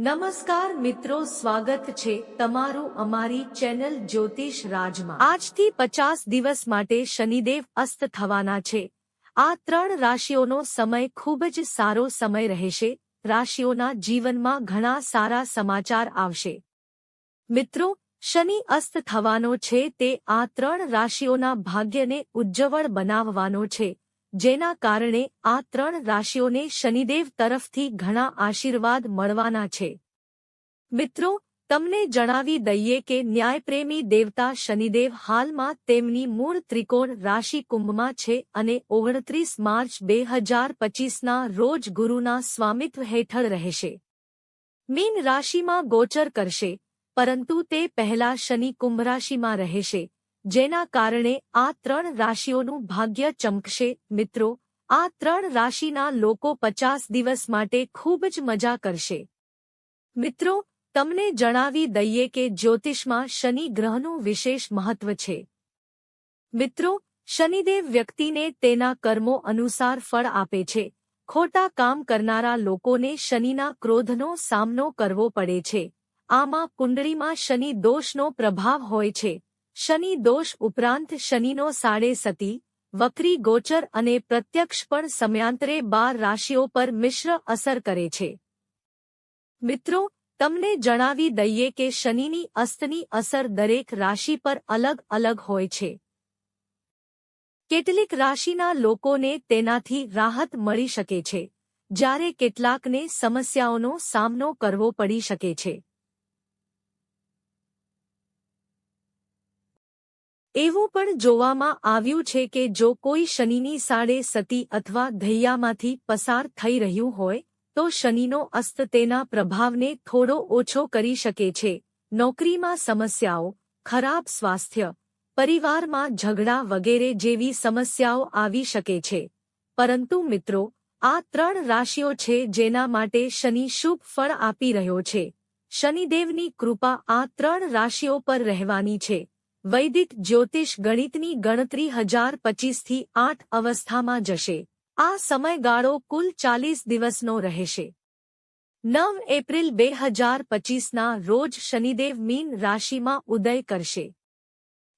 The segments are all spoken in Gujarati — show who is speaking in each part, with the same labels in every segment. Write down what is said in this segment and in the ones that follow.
Speaker 1: નમસ્કાર મિત્રો, સ્વાગત છે તમારું અમારી ચેનલ જ્યોતિષ રાજમાં. આજથી પચાસ દિવસ માટે શનિદેવ અસ્ત થવાના છે. આ ત્રણ રાશિઓનો સમય ખૂબ જ સારો સમય રહેશે. રાશિઓના જીવનમાં ઘણા સારા સમાચાર આવશે. મિત્રો, શનિ અસ્ત થવાનો છે તે આ ત્રણ રાશિઓના ભાગ્યને ઉજ્જવળ બનાવવાનો છે. જેના કારણે આ ત્રણ રાશિઓને શનિદેવ તરફથી ઘણા આશીર્વાદ મળવાના છે. મિત્રો, તમને જણાવી દઈએ કે ન્યાયપ્રેમી દેવતા શનિદેવ હાલમાં તેમની મૂળ ત્રિકોણ રાશિ કુંભમાં છે અને ઓગણત્રીસ માર્ચ બે હજાર પચીસના રોજ ગુરુના સ્વામિત્વ હેઠળ રહેશે. મીન રાશિમાં ગોચર કરશે, પરંતુ તે પહેલા શનિ કુંભ રાશિમાં રહેશે. જેના કારણે આ ત્રણ રાશિઓનું ભાગ્ય ચમકશે. મિત્રો, આ ત્રણ રાશિના લોકો પચાસ દિવસ માટે ખૂબ જ મજા કરશે. મિત્રો, તમને જણાવી દઈએ કે જ્યોતિષમાં શનિ ગ્રહનું વિશેષ મહત્વ છે. મિત્રો, શનિદેવ વ્યક્તિને તેના કર્મો અનુસાર ફળ આપે છે. ખોટા કામ કરનારા લોકોને શનિના ક્રોધનો સામનો કરવો પડે છે. આમાં કુંડળીમાં શનિ દોષનો પ્રભાવ હોય છે. શનિ દોષ ઉપરાંત શનિનો સાડે સતી, વક્રી ગોચર અને પ્રત્યક્ષ પણ સમયાંતરે બાર રાશિઓ પર મિશ્ર અસર કરે છે. મિત્રો, તમને જણાવી દઈએ કે શનિની અસ્તની અસર દરેક રાશિ પર અલગ અલગ હોય છે. કેટલીક રાશિના લોકોને તેનાથી રાહત મળી શકે છે, જ્યારે કેટલાકને સમસ્યાઓનો સામનો કરવો પડી શકે છે. એવું પણ જોવામાં આવ્યું છે કે જો કોઈ શનિની સાડે સતી અથવા ધૈયામાંથી પસાર થઈ રહ્યું હોય, તો શનિનો અસ્ત તેના પ્રભાવને થોડો ઓછો કરી શકે છે. નોકરીમાં સમસ્યાઓ, ખરાબ સ્વાસ્થ્ય, પરિવારમાં ઝઘડા વગેરે જેવી સમસ્યાઓ આવી શકે છે. પરંતુ મિત્રો, આ ત્રણ રાશિઓ છે જેના માટે શનિ શુભ ફળ આપી રહ્યો છે. શનિદેવની કૃપા આ ત્રણ રાશિઓ પર રહેવાની છે. વૈદિક જ્યોતિષ ગણિતની ગણતરી હજાર પચીસથી આઠ અવસ્થામાં જશે. આ સમયગાળો કુલ ચાલીસ દિવસનો રહેશે. નવ એપ્રિલ બે હજાર પચીસના રોજ શનિદેવ મીન રાશિમાં ઉદય કરશે.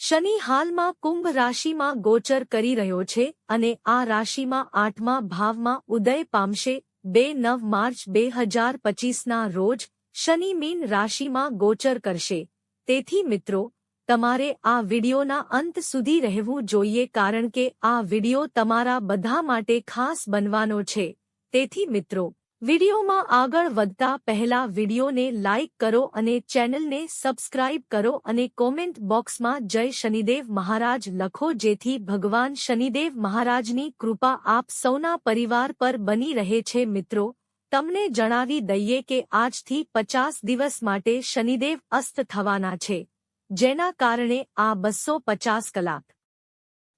Speaker 1: શનિ હાલમાં કુંભ રાશિમાં ગોચર કરી રહ્યો છે અને આ રાશિમાં આઠમા ભાવમાં ઉદય પામશે. બે નવ માર્ચ બે હજાર પચીસના રોજ શનિ મીન રાશિમાં ગોચર કરશે. તેથી મિત્રો તમારે આ વિડિયોના અંત સુધી રહેવું જોઈએ કારણ કે આ વિડિયો તમારા બધા માટે ખાસ બનવાનો છે. તેથી મિત્રો, વિડિયોમાં આગળ વધતા પહેલા વિડિયોને લાઇક કરો અને ચેનલને સબસ્ક્રાઇબ કરો અને કોમેન્ટ બોક્સમાં જય શનિદેવ મહારાજ લખો જેથી ભગવાન શનિદેવ મહારાજની કૃપા આપ સૌના પરિવાર પર બની રહે છે. મિત્રો, તમને જણાવી દઈએ કે આજથી પચાસ દિવસ માટે શનિદેવ અસ્ત થવાના છે. જેના કારણે આ બસો પચાસ કલાક.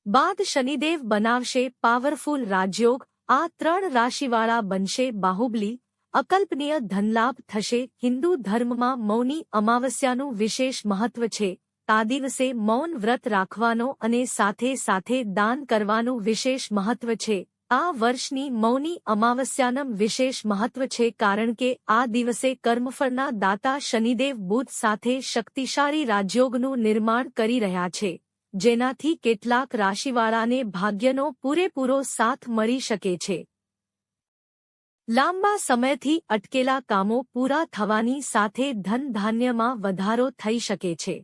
Speaker 1: બાદ શનિદેવ બનાવશે પાવરફુલ રાજયોગ, આ ત્રણ રાશિવાળા બનશે બાહુબલી, અકલ્પનીય ધનલાભ થશે, હિન્દુ ધર્મમાં મૌની અમાવસ્યાનું વિશેષ મહત્વ છે આ દિવસે મૌન વ્રત રાખવાનો અને સાથે સાથે દાન કરવાનું વિશેષ મહત્વ છે. આ વર્ષની મૌની અમાવસ્યાનમ વિશેષ મહત્વ છે કારણ કે આ દિવસે કર્મફળના દાતા શનિદેવ બુધ સાથે શક્તિશાળી રાજયોગનું નિર્માણ કરી રહ્યા છે, જેનાથી કેટલાક રાશિવાળાને ભાગ્યનો પૂરેપૂરો સાથ મળી શકે છે. લાંબા સમયથી અટકેલા કામો પૂરા થવાની સાથે ધન ધાન્યમાં વધારો થઈ શકે છે.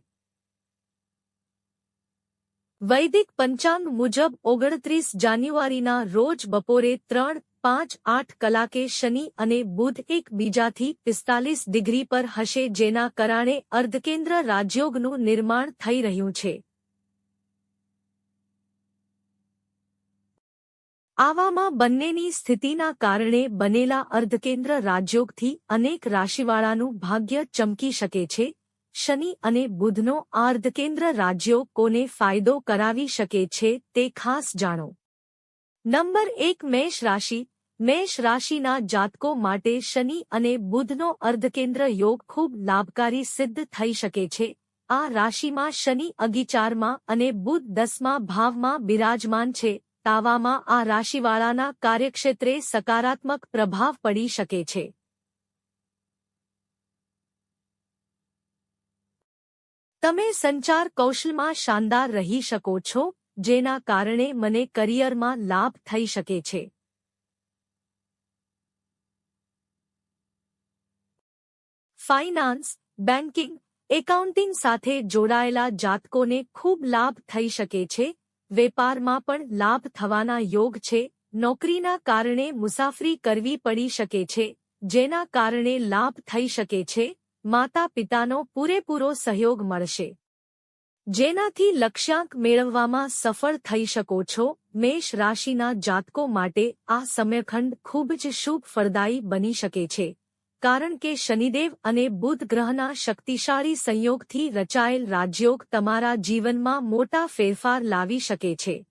Speaker 1: વૈદિક પંચાંગ મુજબ ઓગણત્રીસ જાન્યુઆરીના રોજ બપોરે ત્રણ, પાંચ, આઠ કલાકે શનિ અને બુધ એકબીજાથી પિસ્તાલીસ ડિગ્રી પર હશે જેના કારણે અર્ધકેન્દ્ર રાજયોગનું નિર્માણ થઈ રહ્યું છે. આવામાં બંનેની સ્થિતિના કારણે બનેલા અર્ધકેન્દ્ર રાજયોગથી અનેક રાશિવાળાનું ભાગ્ય ચમકી શકે છે શનિ અને બુધનો આર્ધકેન્દ્ર રાજ્યો કોને ફાયદો કરાવી શકે છે તે ખાસ જાણો. નંબર એક મેષ રાશિ. મેષ રાશિના જાતકો માટે શનિ અને બુધનો અર્ધકેન્દ્ર યોગ ખૂબ લાભકારી સિદ્ધ થઈ શકે છે. આ રાશિમાં શનિ અગિચારમાં અને બુધ દસમા ભાવમાં બિરાજમાન છે. તાવામાં આ રાશિવાળાના કાર્યક્ષેત્રે સકારાત્મક પ્રભાવ પડી શકે છે. તમે સંચાર કૌશલમાં શાનદાર રહી શકો છો, જેના કારણે મને કરિયરમાં લાભ થઈ શકે છે. ફાઇનાન્સ, બેન્કિંગ, એકાઉન્ટિંગ સાથે જોડાયેલા જાતકોને ખૂબ લાભ થઈ શકે છે, વેપારમાં પણ લાભ થવાના યોગ છે, નોકરીના કારણે મુસાફરી કરવી પડી શકે છે, જેના કારણે લાભ થઈ શકે છે માતા પિતાનો પૂરેપૂરો સહયોગ મળશે. જેનાથી લક્ષ્યાંક મેળવવામાં સફળ થઈ શકો છો. મેષ રાશિના જાતકો માટે આ સમયખંડ ખૂબ જ શુભ ફળદાયી બની શકે છે. કારણ કે શનિદેવ અને બુધ ગ્રહના શક્તિશાળી સંયોગથી રચાયેલ રાજયોગ તમારા જીવનમાં મોટા ફેરફાર લાવી શકે છે.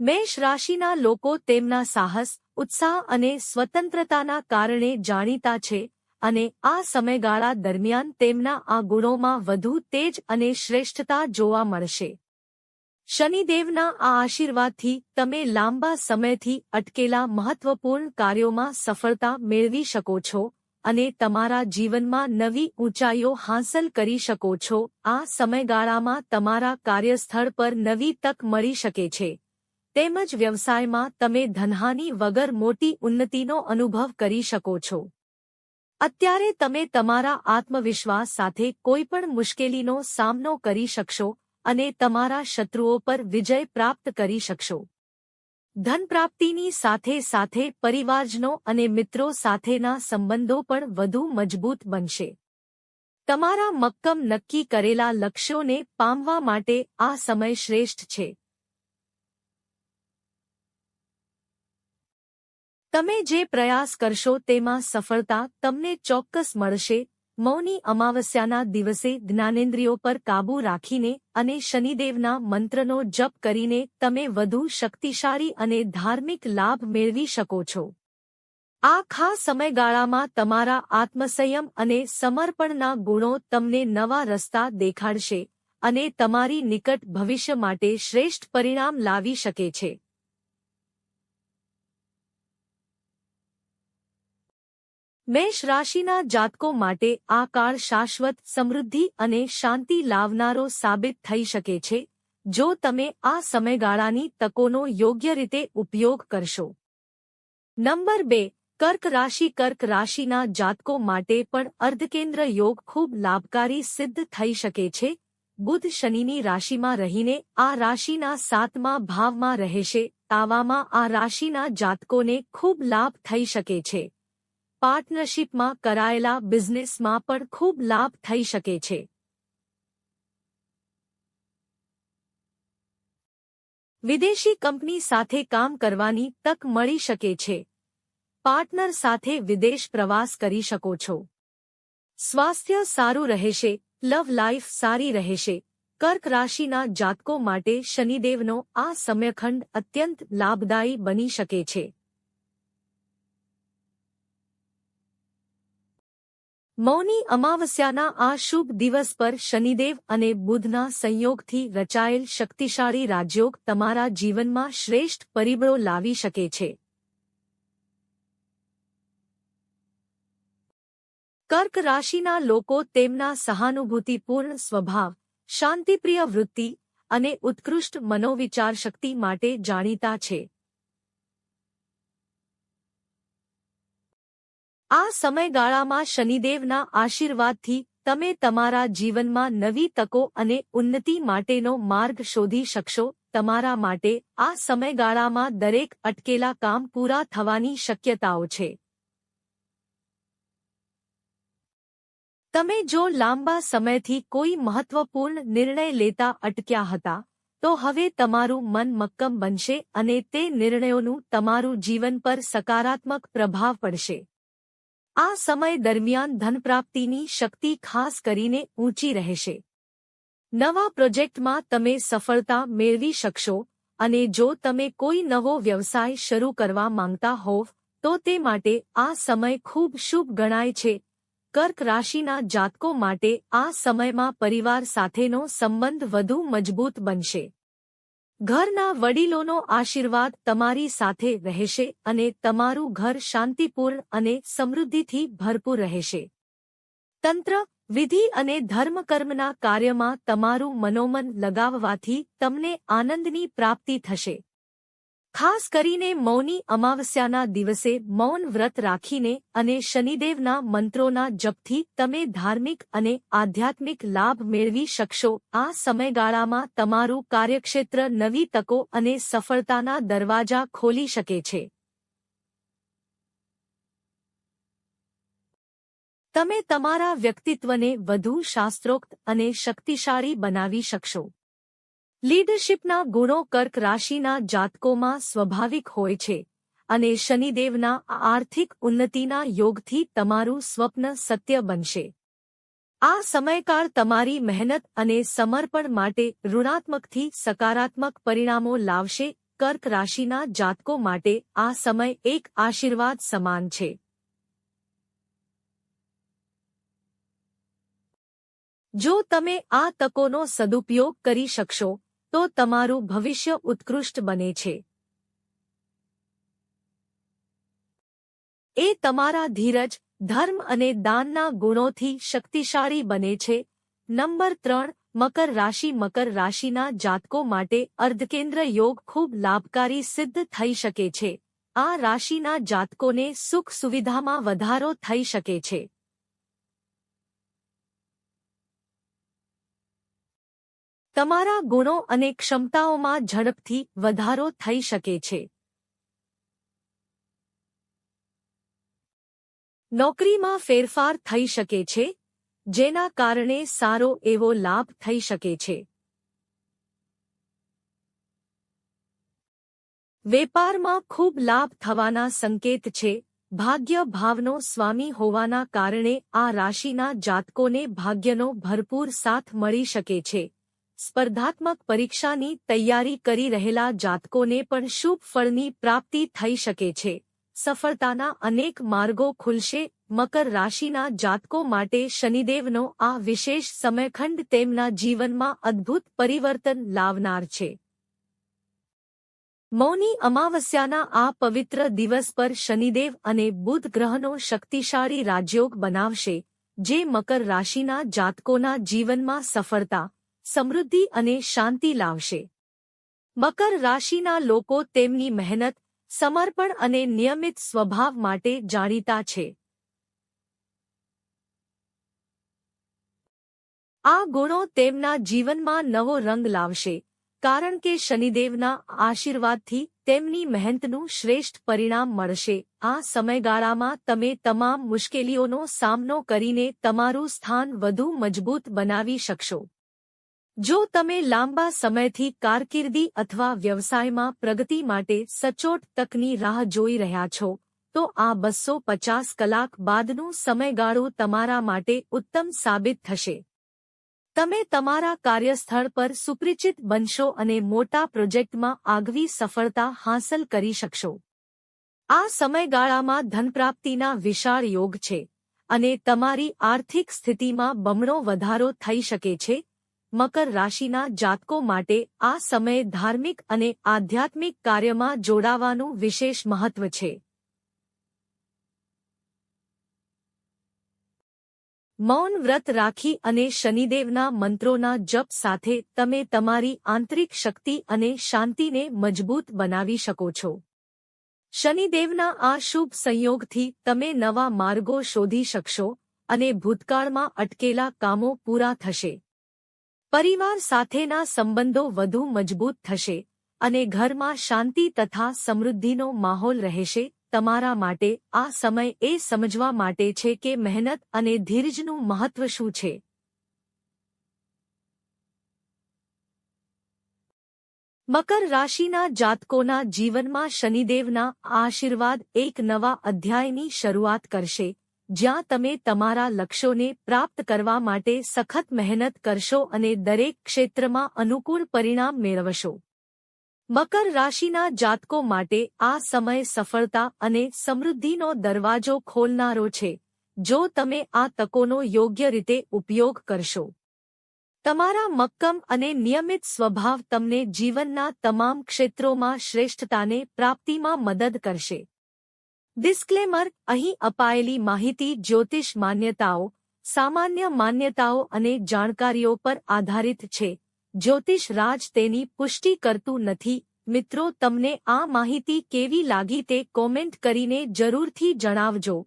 Speaker 1: મેષ રાશિના લોકો તેમના સાહસ, ઉત્સાહ અને સ્વતંત્રતાના કારણે જાણીતા છે અને આ સમયગાળા દરમિયાન તેમના આ ગુણોમાં વધુ તેજ અને શ્રેષ્ઠતા જોવા મળશે. શનિદેવના આ આશીર્વાદથી તમે લાંબા સમયથી અટકેલા મહત્વપૂર્ણ કાર્યોમાં સફળતા મેળવી શકો છો અને તમારા જીવનમાં નવી ઊંચાઈઓ હાંસલ કરી શકો છો. આ સમયગાળામાં તમારા કાર્યસ્થળ પર નવી તક મળી શકે છે. તેમજ વ્યવસાયમાં તમે ધનહાની વગર મોટી ઉન્નતિનો અનુભવ કરી શકો છો. અત્યારે તમે તમારા આત્મવિશ્વાસ સાથે કોઈપણ મુશ્કેલીનો સામનો કરી શકશો અને તમારા શત્રુઓ પર વિજય પ્રાપ્ત કરી શકશો. ધન પ્રાપ્તિની સાથે સાથે પરિવારજનો અને મિત્રો સાથેના સંબંધો પણ વધુ મજબૂત બનશે. તમારા મક્કમ નક્કી કરેલા લક્ષ્યોને પામવા માટે આ સમય શ્રેષ્ઠ છે. તમે જે પ્રયાસ કરશો તેમાં સફળતા તમને ચોક્કસ મળશે. મૌની અમાવસ્યાના દિવસે જ્ઞાનેન્દ્રિયો પર કાબૂ રાખીને અને શનિદેવના મંત્રનો જપ કરીને તમે વધુ શક્તિશાળી અને ધાર્મિક લાભ મેળવી શકો છો. આ ખાસ સમયગાળામાં તમારા આત્મસંયમ અને સમર્પણના ગુણો તમને નવા રસ્તા દેખાડશે અને તમારી નિકટ ભવિષ્ય માટે શ્રેષ્ઠ પરિણામ લાવી શકે છે. મેષ રાશિના જાતકો માટે આ કાળ શાશ્વત, સમૃદ્ધિ અને શાંતિ લાવનારો સાબિત થઈ શકે છે. જો તમે આ સમયગાળાની તકોનો યોગ્ય રીતે ઉપયોગ કરશો. નંબર બે, કર્ક રાશિ. કર્ક રાશિના જાતકો માટે પણ અર્ધકેન્દ્ર યોગ ખૂબ લાભકારી સિદ્ધ થઈ શકે છે. બુધ શનિની રાશિમાં રહીને આ રાશિના સાતમા ભાવમાં રહેશે. તાવામાં આ રાશિના જાતકોને ખૂબ લાભ થઈ શકે છે. પાર્ટનરશિપમાં કરાયેલા બિઝનેસમાં પણ ખૂબ લાભ થઈ શકે છે. વિદેશી કંપની સાથે કામ કરવાની તક મળી શકે છે. પાર્ટનર સાથે વિદેશ પ્રવાસ કરી શકો છો. સ્વાસ્થ્ય સારું રહેશે, લવ લાઈફ સારી રહેશે. કર્ક રાશિના જાતકો માટે શનિદેવનો આ સમયખંડ અત્યંત લાભદાયી બની શકે છે. મૌની અમાવસ્યાના આ શુભ દિવસ પર શનિદેવ અને બુધના સંયોગથી રચાયેલ શક્તિશાળી રાજયોગ તમારા જીવનમાં શ્રેષ્ઠ પરિબળો લાવી શકે છે. કર્ક રાશિના લોકો તેમના સહાનુભૂતિપૂર્ણ સ્વભાવ, શાંતિપ્રિય વૃત્તિ અને ઉત્કૃષ્ટ મનોવિચાર શક્તિ માટે જાણીતા છે. આ સમયગાળામાં શનિદેવના આશીર્વાદથી તમે તમારા જીવનમાં નવી તકો અને ઉન્નતિ માટેનો માર્ગ શોધી શકશો. તમારા માટે આ સમયગાળામાં દરેક અટકેલા કામ પૂરા થવાની શક્યતાઓ છે. તમે જો લાંબા સમયથી કોઈ મહત્વપૂર્ણ નિર્ણય લેતા અટક્યા હતા, તો હવે તમારું મન મક્કમ બનશે અને તે નિર્ણયોનું તમારું જીવન પર સકારાત્મક પ્રભાવ પડશે. આ સમય દરમિયાન ધનપ્રાપ્તિની શક્તિ ખાસ કરીને ઊંચી રહેશે. નવા પ્રોજેક્ટમાં તમે સફળતા મેળવી શકશો અને જો તમે કોઈ નવો વ્યવસાય શરૂ કરવા માંગતા હોવ, તો તે માટે આ સમય ખૂબ શુભ ગણાય છે. કર્ક રાશિના જાતકો માટે આ સમયમાં પરિવાર સાથેનો સંબંધ વધુ મજબૂત બનશે. ઘરના વડીલોનો આશીર્વાદ તમારી સાથે રહેશે અને તમારું ઘર શાંતિપૂર્ણ અને સમૃદ્ધિથી ભરપૂર રહેશે. તંત્ર, વિધિ અને ધર્મકર્મના કાર્યમાં તમારું મનોમન લગાવવાથી તમને આનંદની પ્રાપ્તિ થશે. ખાસ કરીને મૌની અમાવસ્યાના દિવસે મૌન વ્રત રાખીને અને શનિદેવના મંત્રોના જપથી તમે ધાર્મિક અને આધ્યાત્મિક લાભ મેળવી શકશો. આ સમયગાળામાં તમારું કાર્યક્ષેત્ર નવી તકો અને સફળતાના દરવાજા ખોલી શકે છે. તમે તમારા વ્યક્તિત્વને વધુ શાસ્ત્રોક્ત અને શક્તિશાળી બનાવી શકશો. લીડરશીપના ગુણો કર્ક રાશિના જાતકોમાં સ્વાભાવિક હોય છે અને શનિદેવના આર્થિક ઉન્નતિના યોગથી તમારું સ્વપ્ન સત્ય બનશે. આ સમયકાળ તમારી મહેનત અને સમર્પણ માટે ઋણાત્મકથી સકારાત્મક પરિણામો લાવશે. કર્ક રાશિના જાતકો માટે આ સમય એક આશીર્વાદ સમાન છે. જો તમે આ તકોનો સદુપયોગ કરી શકશો તો તમારું ભવિષ્ય ઉત્કૃષ્ટ બને છે. એ તમારા ધીરજ, ધર્મ અને દાનના ગુણોથી શક્તિશાળી બને છે. નંબર ત્રણ, મકર રાશિ મકર રાશિના જાતકો માટે અર્ધકેન્દ્ર યોગ ખૂબ લાભકારી સિદ્ધ થઈ શકે છે. આ રાશિના જાતકોને સુખ સુવિધામાં વધારો થઈ શકે છે. તમારા ગુણો અને ક્ષમતાઓમાં ઝડપથી વધારો થઈ શકે છે. નોકરીમાં ફેરફાર થઈ શકે છે, જેના કારણે સારો એવો લાભ થઈ શકે છે. વેપારમાં ખૂબ લાભ થવાના સંકેત છે, ભાગ્ય ભાવનો સ્વામી હોવાના કારણે આ રાશિના જાતકોને ભાગ્યનો ભરપૂર સાથ મળી શકે છે. સ્પર્ધાત્મક પરીક્ષાની તૈયારી કરી રહેલા જાતકોને પણ શુભ ફળની પ્રાપ્તિ થઈ શકે છે. સફળતાના અનેક માર્ગો ખુલશે. મકર રાશિના જાતકો માટે શનિદેવનો આ વિશેષ સમયખંડ તેમના જીવનમાં અદ્ભુત પરિવર્તન લાવનાર છે. મૌની અમાવસ્યાના આ પવિત્ર દિવસ પર શનિદેવ અને બુધ ગ્રહનો શક્તિશાળી રાજયોગ બનાવશે, જે મકર રાશિના જાતકોના જીવનમાં સફળતા સમૃદ્ધિ અને શાંતિ લાવશે. મકર રાશિના લોકો તેમની મહેનત, સમર્પણ અને નિયમિત સ્વભાવ માટે જાણીતા છે. આ ગુણો તેમના જીવનમાં નવો રંગ લાવશે, કારણ કે શનિદેવના આશીર્વાદથી તેમની મહેનતનું શ્રેષ્ઠ પરિણામ મળશે. આ સમયગાળામાં તમે તમામ મુશ્કેલીઓનો સામનો કરીને તમારું સ્થાન વધુ મજબૂત બનાવી શકશો. જો તમે લાંબા સમયથી કારકિર્દી અથવા વ્યવસાયમાં પ્રગતિ માટે સચોટ તકની રાહ જોઈ રહ્યા છો, તો આ બસો પચાસ કલાક બાદનું સમયગાળું તમારા માટે ઉત્તમ સાબિત થશે. તમે તમારા કાર્યસ્થળ પર સુપરિચિત બનશો અને મોટા પ્રોજેક્ટમાં આગવી સફળતા હાંસલ કરી શકશો. આ સમયગાળામાં ધનપ્રાપ્તિના વિશાળ યોગ છે, અને તમારી આર્થિક સ્થિતિમાં બમણો વધારો થઈ શકે છે મકર રાશિના જાતકો માટે આ સમય ધાર્મિક અને આધ્યાત્મિક કાર્યમાં જોડાવાનું વિશેષ મહત્વ છે. મૌન વ્રત રાખી અને શનિદેવના મંત્રોના જપ સાથે તમે તમારી આંતરિક શક્તિ અને શાંતિને મજબૂત બનાવી શકો છો. શનિદેવના આ શુભ સંયોગથી તમે નવા માર્ગો શોધી શકશો અને ભૂતકાળમાં અટકેલા કામો પૂરા થશે. પરિવાર સાથેના સંબંધો વધુ મજબૂત થશે અને ઘરમાં શાંતિ તથા સમૃદ્ધિનો માહોલ રહેશે. તમારા માટે આ સમય એ સમજવા માટે છે કે મહેનત અને ધીરજનું મહત્વ શું છે. મકર રાશિના જાતકોના જીવનમાં શનિદેવના આશીર્વાદ એક નવા અધ્યાયની શરૂઆત કરશે. જ્યાં તમે તમારા લક્ષ્યોને પ્રાપ્ત કરવા માટે સખત મહેનત કરશો અને દરેક ક્ષેત્રમાં અનુકૂળ પરિણામ મેળવશો. મકર રાશિના જાતકો માટે આ સમય સફળતા અને સમૃદ્ધિનો દરવાજો ખોલનારો છે, જો તમે આ તકોનો યોગ્ય રીતે ઉપયોગ કરશો. તમારા મક્કમ અને નિયમિત સ્વભાવ તમને જીવનના તમામ ક્ષેત્રોમાં શ્રેષ્ઠતાને પ્રાપ્તિમાં મદદ કરશે. ડિસ્ક્લેમર અહીં અપાયેલી માહિતી, જ્યોતિષ માન્યતાઓ, સામાન્ય માન્યતાઓ અને જાણકારીઓ પર આધારિત છે. જ્યોતિષ રાજ તેની પુષ્ટિ કરતું નથી. મિત્રો, તમને આ માહિતી કેવી લાગી તે કોમેન્ટ કરીને જરૂરથી જણાવજો.